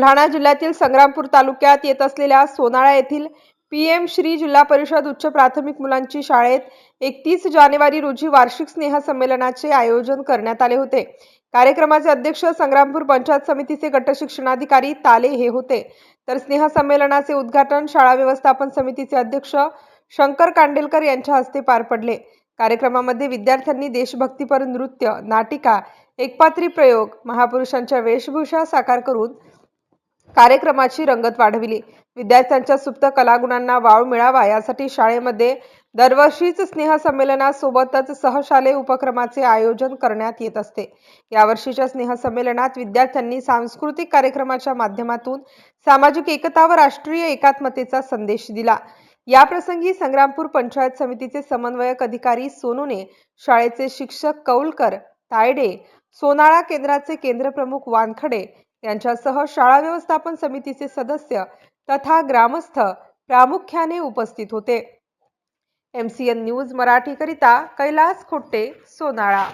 बुलढाणा जिल्ह्यातील संग्रामपूर तालुक्यात येत असलेल्या सोनाळा येथील पी एम श्री जिल्हा परिषद उच्च प्राथमिक मुलांची शाळेत एकतीस जानेवारी रोजी वार्षिक स्नेह संमेलनाचे आयोजन करण्यात आले होते. कार्यक्रमाचे अध्यक्ष संग्रामपूर पंचायत समितीचे गट शिक्षणाधिकारी ताले हे होते. तर स्नेह संमेलनाचे उद्घाटन शाळा व्यवस्थापन समितीचे अध्यक्ष शंकर कांडेलकर यांच्या हस्ते पार पडले. कार्यक्रमामध्ये विद्यार्थ्यांनी देशभक्तीपर नृत्य नाटिका एकपात्री प्रयोग महापुरुषांच्या वेशभूषा साकार करून कार्यक्रमाची रंगत वाढविली. विद्यार्थ्यांच्या सुप्त कलागुणांना वाव मिळावा यासाठी शाळेमध्ये दरवर्षीच स्नेहसंमेलनासोबतच सहशालेय उपक्रमाचे आयोजन करण्यात येत असते. यावर्षीच्या स्नेहसंमेलनात विद्यार्थ्यांनी सांस्कृतिक कार्यक्रमाच्या माध्यमातून सामाजिक एकता व राष्ट्रीय एकात्मतेचा संदेश दिला. याप्रसंगी संग्रामपूर पंचायत समितीचे समन्वयक अधिकारी सोनूने शाळेचे शिक्षक कौलकर तायडे सोनाळा केंद्राचे केंद्रप्रमुख वानखडे यांच्यासह शाळा व्यवस्थापन समितीचे सदस्य तथा ग्रामस्थ प्रामुख्याने उपस्थित होते. एम सी एन न्यूज मराठीकरिता कैलास खोट्टे सोनाळा.